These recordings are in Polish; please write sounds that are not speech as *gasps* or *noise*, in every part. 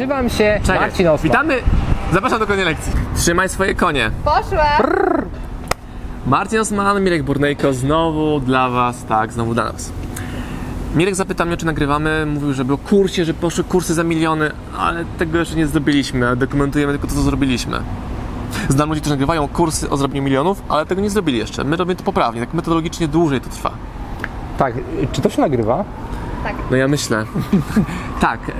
Nazywam się Czekaj, Marcin Osman. Witamy! Zapraszam do kolejnej lekcji. Trzymaj swoje konie. Poszła. Marcin Osman, Mirek Burnejko, znowu dla Was, tak, znowu dla Was. Mirek zapytał mnie, czy nagrywamy. Mówił, że było kursie, że poszły kursy za miliony, ale tego jeszcze nie zrobiliśmy, dokumentujemy tylko to, co zrobiliśmy. Znam ludzi, którzy nagrywają kursy o zrobieniu milionów, ale tego nie zrobili jeszcze. My robimy to poprawnie, tak metodologicznie dłużej to trwa. Tak, czy to się nagrywa? No ja myślę. *laughs* tak, e,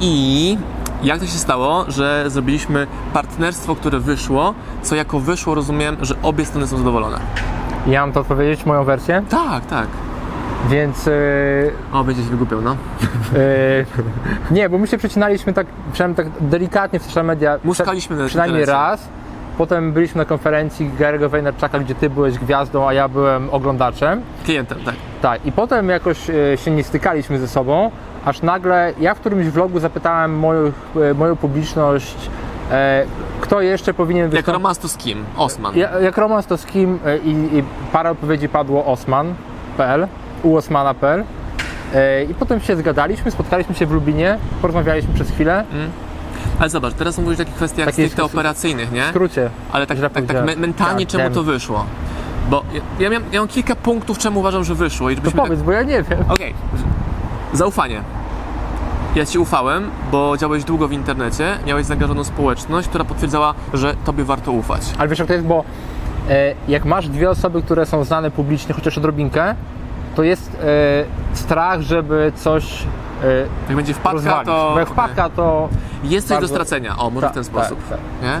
i jak to się stało, że zrobiliśmy partnerstwo, które wyszło, co jako wyszło rozumiem, że obie strony są zadowolone. Ja mam to odpowiedzieć, moją wersję, Tak, tak. więc... Yy, O, będzie się wygłupiał, no. yy, nie, bo my się przecinaliśmy tak, przynajmniej tak delikatnie w social media. Muskaliśmy na Przynajmniej internecie. raz. Potem byliśmy na konferencji Gary'ego Vaynerchuka, gdzie ty byłeś gwiazdą, a ja byłem oglądaczem. Klientem, tak. Tak, i potem jakoś e, się nie stykaliśmy ze sobą, aż nagle ja w którymś vlogu zapytałem moją, e, moją publiczność, e, kto jeszcze powinien Jak wystąpić. romans to z kim? Osman. Ja, jak romans to z kim e, i, i parę odpowiedzi padło osman.pl, u osmana.pl e, i potem się zgadaliśmy, spotkaliśmy się w Lubinie, porozmawialiśmy przez chwilę, Ale zobacz, teraz mówisz o takich kwestiach Takie stricte operacyjnych, nie? w skrócie. Ale tak, tak, tak me- mentalnie God czemu damn. to wyszło? Bo ja, ja, miałem, ja mam kilka punktów, czemu uważam, że wyszło. I To żebyśmy tak- powiedz, bo ja nie wiem. Okej. Zaufanie. Ja ci ufałem, bo działałeś długo w internecie, miałeś zaangażowaną społeczność, która potwierdzała, że tobie warto ufać. Ale wiesz jak to jest, bo e, jak masz dwie osoby, które są znane publicznie, chociaż odrobinkę, to jest e, strach, żeby coś e, Jak będzie wpadka, rozwalić. to Bo jak wpadka, to jest coś do bardzo- stracenia. O, może w Tak, ten sposób. tak, Nie?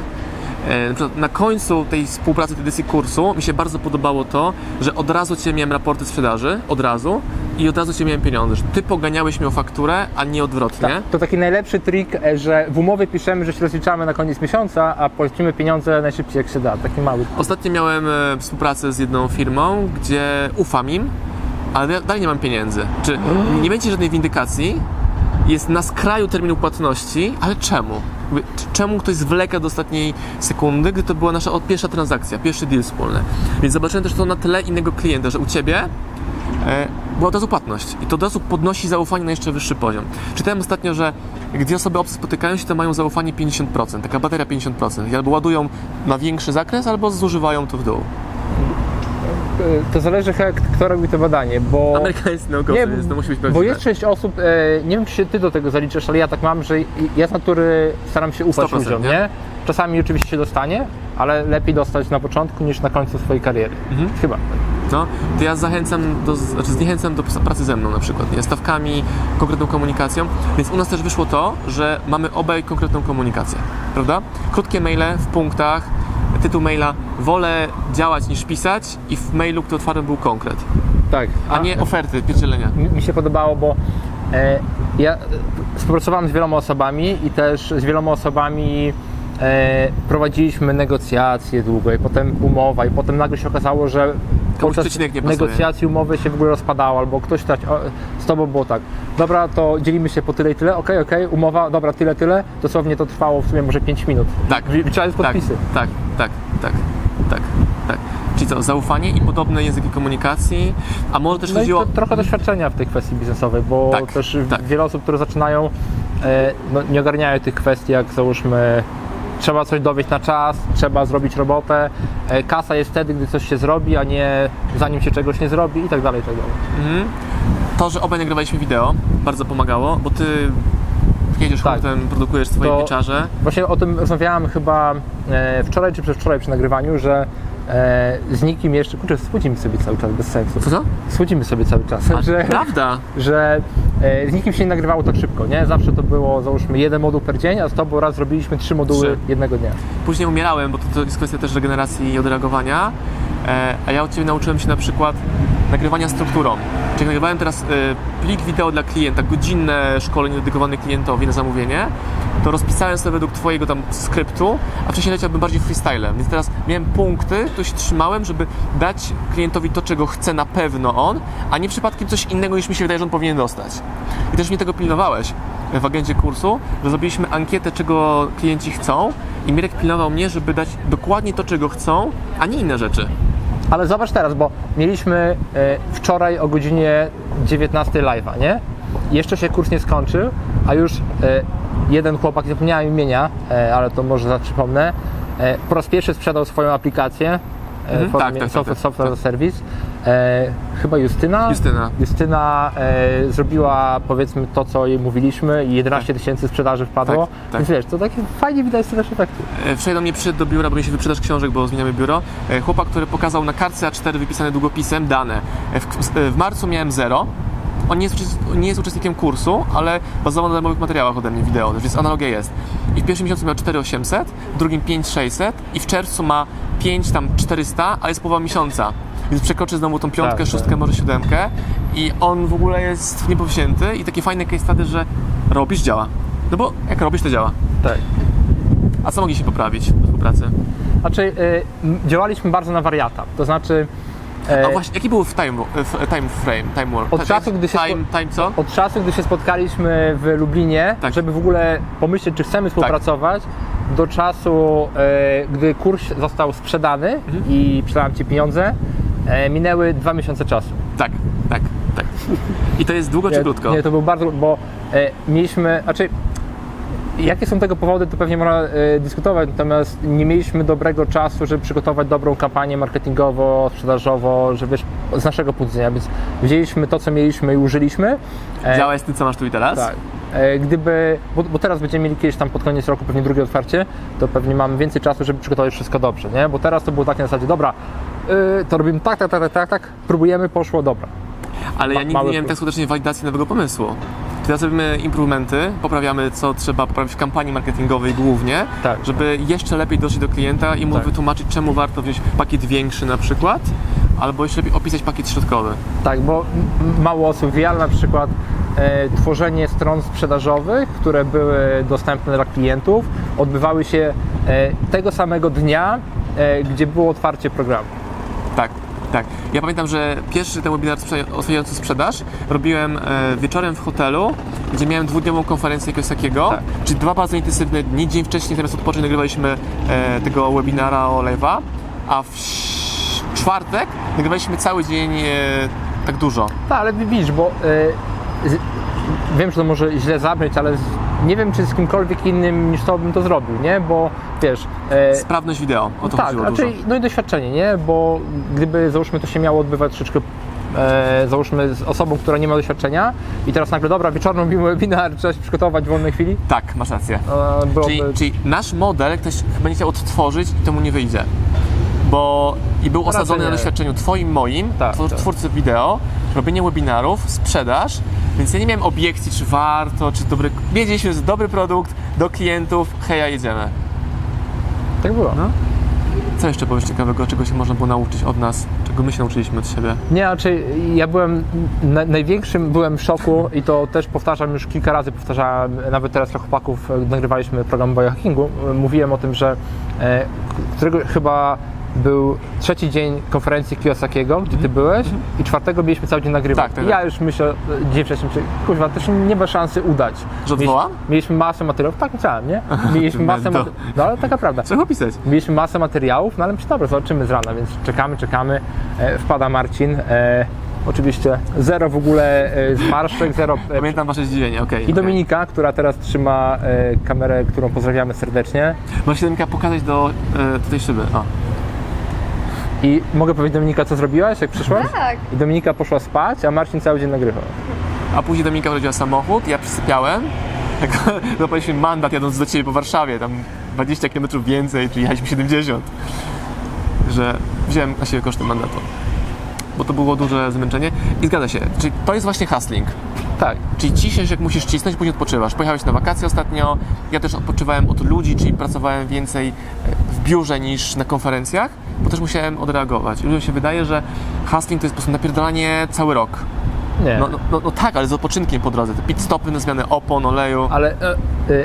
E, Na, końcu tej współpracy, tej edycji kursu mi się bardzo podobało to, że od razu Cię miałem raporty sprzedaży, od razu i od razu Cię miałem pieniądze, że Ty poganiałeś mi o fakturę, a nie odwrotnie. tak, to taki najlepszy trik, e, że w umowie piszemy, że się rozliczamy na koniec miesiąca, a płacimy pieniądze najszybciej jak się da. Taki mały. Ostatnio miałem e, współpracę z jedną firmą, gdzie ufam im, ale dalej nie mam pieniędzy. Czy *gasps* nie będzie żadnej windykacji, jest na skraju terminu płatności, ale czemu? Czemu ktoś zwleka do ostatniej sekundy, gdy to była nasza pierwsza transakcja, pierwszy deal wspólny? Więc zobaczyłem też to na tle innego klienta, że u Ciebie e, była od razu płatność i to od razu podnosi zaufanie na jeszcze wyższy poziom. Czytałem ostatnio, że dwie osoby obce spotykają się, to mają zaufanie 50%, taka bateria 50%. I albo ładują na większy zakres, albo zużywają to w dół. E, To zależy chyba, kto robi to badanie, bo... Amerykańscy naukowcy, Nie, więc to musi być bo prawdziwe. jest część osób, e, nie wiem czy ty do tego zaliczasz, ale ja tak mam, że ja z natury staram się ufać 100%, ludziom, nie? nie? Czasami oczywiście się dostanie, ale lepiej dostać na początku niż na końcu swojej kariery. Mhm. Chyba. No, to ja zachęcam, do, znaczy zniechęcam do pracy ze mną na przykład, nie? stawkami, konkretną komunikacją, więc u nas też wyszło to, że mamy obaj konkretną komunikację, prawda? Krótkie maile w punktach, tytuł maila, wolę działać niż pisać i w mailu, który otwarłem był konkret, Tak. a nie oferty, pierdzielenia. mi mi się podobało, bo e, ja e, współpracowałem z wieloma osobami i też z wieloma osobami e, prowadziliśmy negocjacje długo i potem umowa i potem nagle się okazało, że podczas negocjacji umowy się w ogóle rozpadało albo ktoś o, z tobą było tak, dobra to dzielimy się po tyle i tyle, okej, okej, umowa, dobra tyle, tyle, dosłownie to trwało w sumie może 5 minut. Tak. Wliczając Tak, podpisy. tak, tak, tak, tak, tak. Czyli co, zaufanie i podobne języki komunikacji, a może też No i chodziło... to, trochę doświadczenia w tej kwestii biznesowej, bo Tak, też tak. wiele osób, które zaczynają, e, no, nie ogarniają tych kwestii, jak załóżmy trzeba coś dowieść na czas, trzeba zrobić robotę, e, kasa jest wtedy, gdy coś się zrobi, a nie zanim się czegoś nie zrobi i tak dalej, i tak dalej. Mhm. To, że obaj nagrywaliśmy wideo, bardzo pomagało, bo ty jedziesz Tak. hurtem, produkujesz swoje To- pieczarze. Właśnie o tym rozmawiałam chyba e, wczoraj czy przedwczoraj przy nagrywaniu, że e, z nikim jeszcze, kurczę, słodzimy sobie cały czas bez sensu. Co to? Słodzimy sobie cały czas, A, *laughs* że... Prawda. że e, z nikim się nie nagrywało tak szybko, nie? Zawsze to było, załóżmy, jeden moduł per dzień, a z tobą raz zrobiliśmy trzy moduły Trzy. jednego dnia. Później umierałem, bo to, to jest kwestia też regeneracji i odreagowania. E, a ja od Ciebie nauczyłem się na przykład nagrywania strukturą. Czyli nagrywałem teraz e, plik wideo dla klienta, godzinne szkolenie dedykowane klientowi na zamówienie, to rozpisałem sobie według Twojego tam skryptu, a wcześniej leciałbym bardziej freestylem. Więc teraz miałem punkty, które się trzymałem, żeby dać klientowi to, czego chce na pewno on, a nie przypadkiem coś innego niż mi się wydaje, że on powinien dostać. I też mnie tego pilnowałeś w agendzie kursu, że zrobiliśmy ankietę, czego klienci chcą i Mirek pilnował mnie, żeby dać dokładnie to, czego chcą, a nie inne rzeczy. Ale zobacz teraz, bo mieliśmy e, wczoraj o godzinie 19 live'a, nie? Jeszcze się kurs nie skończył, a już e, jeden chłopak, nie zapomniałem imienia, e, ale to może za przypomnę, e, po raz pierwszy sprzedał swoją aplikację e, Mhm, tak, tak, tak, software, tak, software tak. service. E, chyba Justyna. Justyna. Justyna e, zrobiła powiedzmy to, co jej mówiliśmy i 11 tysięcy sprzedaży wpadło. Tak, tak. Więc wiesz, to takie fajnie widać też efekty. E, Wczoraj do mnie przyszedł do biura, bo się wyprzedaż książek, bo zmieniamy biuro. E, Chłopak, który pokazał na kartce A4 wypisane długopisem dane. E, W, e, w marcu miałem zero. On nie jest, nie jest uczestnikiem kursu, ale bazował na darmowych materiałach ode mnie wideo, więc analogia jest. I w pierwszym miesiącu miał 4800, w drugim 5600 i w czerwcu ma 5 tam 400, ale jest połowa miesiąca. Więc przekroczy znowu tą piątkę, Tak, szóstkę, tak. może siódemkę i on w ogóle jest niepowzięty i takie fajne case study, że robisz, działa. No bo jak robisz, to działa. Tak. A co mogli się poprawić w współpracy? Znaczy, m, działaliśmy bardzo na wariata. To znaczy, A właśnie, jaki był w time, w time frame, time warp? Od czasu, gdy się Time, time co? od czasu, gdy się spotkaliśmy w Lublinie, Tak. żeby w ogóle pomyśleć, czy chcemy współpracować, do czasu, e, gdy kurs został sprzedany Mhm. i przelałem Ci pieniądze, e, minęły dwa miesiące czasu. Tak, tak, tak. I to jest długo czy krótko? nie, to był bardzo, bo e, mieliśmy, znaczy, jakie są tego powody, to pewnie można e, dyskutować, natomiast nie mieliśmy dobrego czasu, żeby przygotować dobrą kampanię marketingowo, sprzedażowo, że wiesz, z naszego punktu widzenia, więc wzięliśmy to, co mieliśmy i użyliśmy. E, Działaj z tym, co masz tu i teraz? tak. E, Gdyby, bo, bo teraz będziemy mieli kiedyś tam pod koniec roku pewnie drugie otwarcie, to pewnie mamy więcej czasu, żeby przygotować wszystko dobrze, nie? Bo teraz to było tak na zasadzie, dobra, y, to robimy tak, tak, tak, tak, tak, tak, próbujemy, poszło, dobra. Ale ja Ma- nigdy mały nie miałem tak skutecznie walidacji nowego pomysłu. Teraz robimy improvementy, poprawiamy co trzeba poprawić w kampanii marketingowej głównie, Tak. żeby jeszcze lepiej dotrzeć do klienta i mu Tak. wytłumaczyć, czemu warto wziąć pakiet większy na przykład, albo jeszcze lepiej opisać pakiet środkowy. Tak, bo mało osób wie, ale na przykład e, tworzenie stron sprzedażowych, które były dostępne dla klientów, odbywały się e, tego samego dnia, e, gdzie było otwarcie programu. Tak, tak. Ja pamiętam, że pierwszy ten webinar otwierający sprzedaż robiłem e, wieczorem w hotelu, gdzie miałem dwudniową konferencję Kiosakiego, Tak. czyli dwa bardzo intensywne dni. Dzień wcześniej zamiast odpocząć nagrywaliśmy e, tego webinara o live'a, a w czwartek nagrywaliśmy cały dzień e, tak dużo. Tak, ale widzisz, bo wiem, że to może źle zabrzmieć, ale nie wiem, czy z kimkolwiek innym niż to bym to zrobił, nie? Bo wiesz... E, Sprawność wideo, o to tak, dużo. no i doświadczenie, nie? Bo gdyby, załóżmy, to się miało odbywać troszeczkę e, załóżmy z osobą, która nie ma doświadczenia i teraz nagle, dobra, wieczorem *laughs* robimy webinar, trzeba się przygotować w wolnej chwili, Tak, masz rację. e, byłoby... Czyli, czyli nasz model ktoś będzie chciał odtworzyć i to mu nie wyjdzie. Bo i był osadzony na doświadczeniu twoim, moim, Tak, twór, tak. twórcy wideo, robienie webinarów, sprzedaż, więc ja nie miałem obiekcji, czy warto, czy dobry... Wiedzieliśmy, że dobry produkt do klientów, heja, jedziemy. Tak było. No. Co jeszcze powiesz ciekawego, czego się można było nauczyć od nas, czego my się nauczyliśmy od siebie? Nie, znaczy ja byłem na, największym byłem w szoku i to też powtarzam już kilka razy, powtarzałem nawet teraz dla chłopaków, e, nagrywaliśmy program biohackingu, e, mówiłem o tym, że e, którego chyba był trzeci dzień konferencji Kiyosakiego, gdzie ty byłeś i czwartego mieliśmy cały dzień nagrywać. Tak, tak, I ja już myślę dzień wcześniej, że kurwa, się nie ma szansy udać. Że odwołam? Mieliśmy, masę materiałów, tak myślałem, nie? Mieliśmy *laughs* masę Mendo. materiałów, no ale taka prawda. Trzeba opisać. Mieliśmy masę materiałów, no ale myślę, dobra, zobaczymy z rana, więc czekamy, czekamy. E, wpada Marcin. E, oczywiście zero w ogóle e, zmarszczek, zero. E, Pamiętam wasze zdziwienie, okej. I Dominika, która teraz trzyma e, kamerę, którą pozdrawiamy serdecznie. Możesz Dominika pokazać do e, tej szyby. O. I mogę powiedzieć Dominika, co zrobiłaś, jak przyszłaś? Tak. I Dominika poszła spać, a Marcin cały dzień nagrywał. A później Dominika prowadziła samochód, ja przysypiałem. *laughs* Jak zapaliśmy mandat jadąc do Ciebie po Warszawie, tam 20 km więcej, czyli jechaliśmy 70. Że wziąłem na siebie koszty mandatu. Bo to było duże zmęczenie. I zgadza się, czyli to jest właśnie hustling. Tak. Czyli ciśniesz jak musisz cisnąć, później odpoczywasz. Pojechałeś na wakacje ostatnio, ja też odpoczywałem od ludzi, czyli pracowałem więcej e, w biurze niż na konferencjach, bo też musiałem odreagować. Ludziom się wydaje, że hustling to jest po prostu napierdalanie cały rok. Nie. No, no, no, no tak, ale z odpoczynkiem po drodze. Te pit stopy na zmianę opon, oleju. Ale e, e,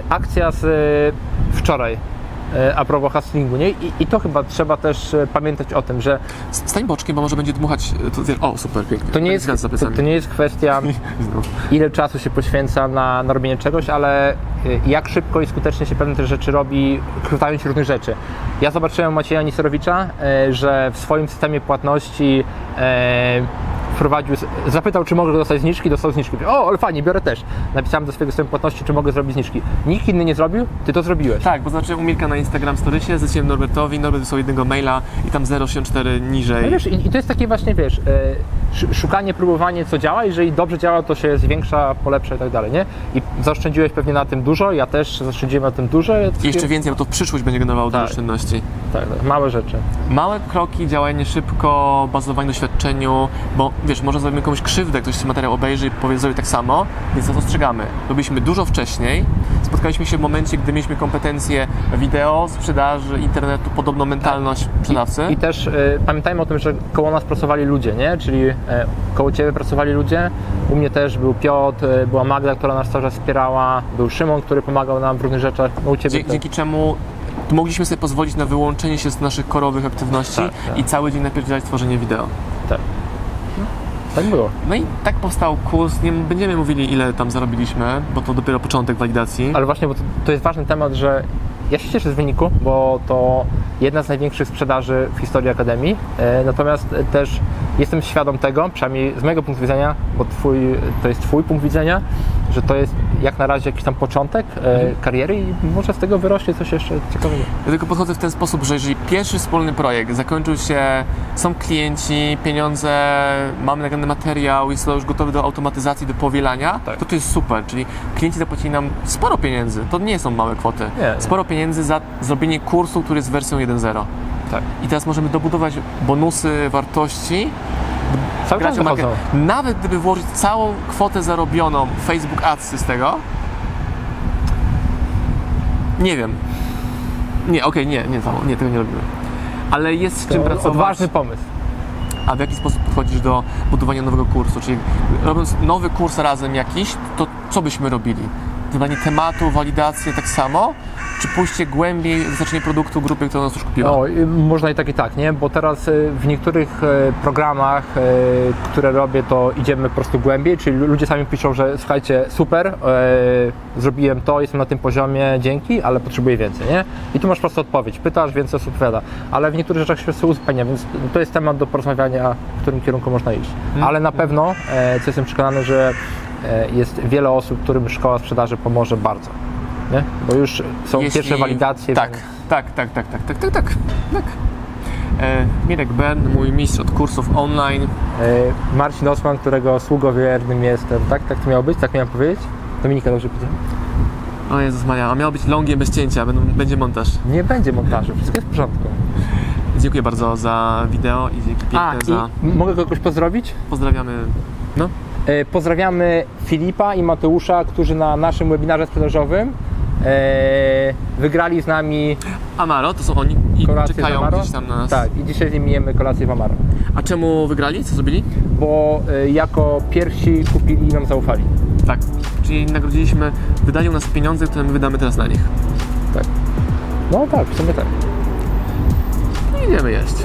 akcja z e, wczoraj. E, A propos hustlingu, nie? I, I to chyba trzeba też e, pamiętać o tym, że Stań boczkiem, bo może będzie dmuchać. e, o, super, pięknie. to nie, jest, to, to nie jest kwestia *laughs* ile czasu się poświęca na, na robienie czegoś, ale jak szybko i skutecznie się pewne te rzeczy robi, korzystając z różnych rzeczy. Ja zobaczyłem Macieja Niserowicza, y, że w swoim systemie płatności wprowadził, zapytał, czy mogę dostać zniżki, dostał zniżki. O, ale fajnie, biorę też. Napisałem do swojego systemu płatności, czy mogę zrobić zniżki. Nikt inny nie zrobił, ty to zrobiłeś. Tak, bo znaczy u Mirka na Instagram Storysie, zleciłem Norbertowi, Norbert wysłał jednego maila i tam 0,84 niżej. No wiesz, i, i to jest takie właśnie, wiesz, sz- szukanie, próbowanie, co działa. Jeżeli dobrze działa, to się zwiększa, polepsza i tak dalej, nie? I zaoszczędziłeś pewnie na tym dużo, ja też zaoszczędziłem na tym dużo. Ja jeszcze więcej, bo to w przyszłość będzie generowało Tak. oszczędności. Tak, tak, małe rzeczy. Małe kroki, działanie szybko, bazowanie na doświadczeniu, bo wiesz, może zrobimy komuś krzywdę, ktoś ten materiał obejrzy i powie, zrobi tak samo, więc nas ostrzegamy. Robiliśmy dużo wcześniej, spotkaliśmy się w momencie, gdy mieliśmy kompetencje wideo, sprzedaży, internetu, podobną mentalność sprzedawcy. I też e, pamiętajmy o tym, że koło nas pracowali ludzie, nie? Czyli e, koło Ciebie pracowali ludzie, u mnie też był Piotr, e, była Magda, która nas cały czas wspierała, był Szymon, który pomagał nam w różnych rzeczach, no u Ciebie Dzięki, też. dzięki czemu mogliśmy sobie pozwolić na wyłączenie się z naszych korowych aktywności Tak, tak. i cały dzień napierdzielać tworzenie wideo. Tak. Tak było. No i tak powstał kurs. Nie będziemy mówili, ile tam zarobiliśmy, bo to dopiero początek walidacji. Ale właśnie, bo to, to jest ważny temat, że ja się cieszę z wyniku, bo to jedna z największych sprzedaży w historii Akademii. E, natomiast też jestem świadom tego, przynajmniej z mojego punktu widzenia, bo twój, to jest Twój punkt widzenia, że to jest jak na razie jakiś tam początek e, kariery i może z tego wyrośnie coś jeszcze ciekawego. Ja tylko podchodzę w ten sposób, że jeżeli pierwszy wspólny projekt zakończył się, są klienci, pieniądze, mamy nagrany materiał, jest to już gotowy do automatyzacji, do powielania, Tak. to to jest super. Czyli klienci zapłacili nam sporo pieniędzy, to nie są małe kwoty. Nie. Sporo pieniędzy za zrobienie kursu, który jest wersją 1.0. Tak. I teraz możemy dobudować bonusy, wartości, Cały czas wychodzą. Nawet gdyby włożyć całą kwotę zarobioną w Facebook Adsy z tego, nie wiem. Nie, okej, nie, nie, to, nie, tego nie robimy. Ale jest z czym To pracować. odważny pomysł. A w jaki sposób podchodzisz do budowania nowego kursu? Czyli robiąc nowy kurs razem jakiś, to co byśmy robili? Wybranie tematu, walidację tak samo? Czy pójście głębiej, zaznaczenie produktu grupy, która nas już kupiła? No, y, można i tak i tak, nie? Bo teraz y, w niektórych y, programach, które robię, to idziemy po prostu głębiej, czyli ludzie sami piszą, że słuchajcie, super, zrobiłem to, jestem na tym poziomie, dzięki, ale potrzebuję więcej, nie? I tu masz po prostu odpowiedź, pytasz, więcej osób odpowiada, ale w niektórych rzeczach się uzupełnia, więc to jest temat do porozmawiania, w którym kierunku można iść. Ale na pewno, e, co jestem przekonany, że e, jest wiele osób, którym szkoła sprzedaży pomoże bardzo, nie? Bo już są Jeśli- pierwsze walidacje. Tak, więc- tak, tak, tak, tak, tak, tak, tak. tak. E, Mirek Ben, mój mistrz od kursów online. E, Marcin Osman, którego sługowiernym jestem. Tak, tak to miało być? Tak miałem powiedzieć? Dominika dobrze powiedziała? O Jezus Maria, a miało być longiem bez cięcia, będzie montaż. Nie będzie montażu, wszystko jest w porządku. Dziękuję bardzo za wideo i dzięki A, piękne za... i mogę kogoś pozdrowić? Pozdrawiamy. No. E, pozdrawiamy Filipa i Mateusza, którzy na naszym webinarze sprzedażowym wygrali z nami Amaro, to są oni i kolację czekają gdzieś tam na nas. Tak, i dzisiaj z nimi jemy kolację w Amaro. A czemu wygrali? Co zrobili? Bo e, jako pierwsi kupili i nam zaufali. Tak. Czyli nagrodziliśmy, wydają nas pieniądze, które my wydamy teraz na nich. Tak. No tak, w sumie tak. No idziemy jeść.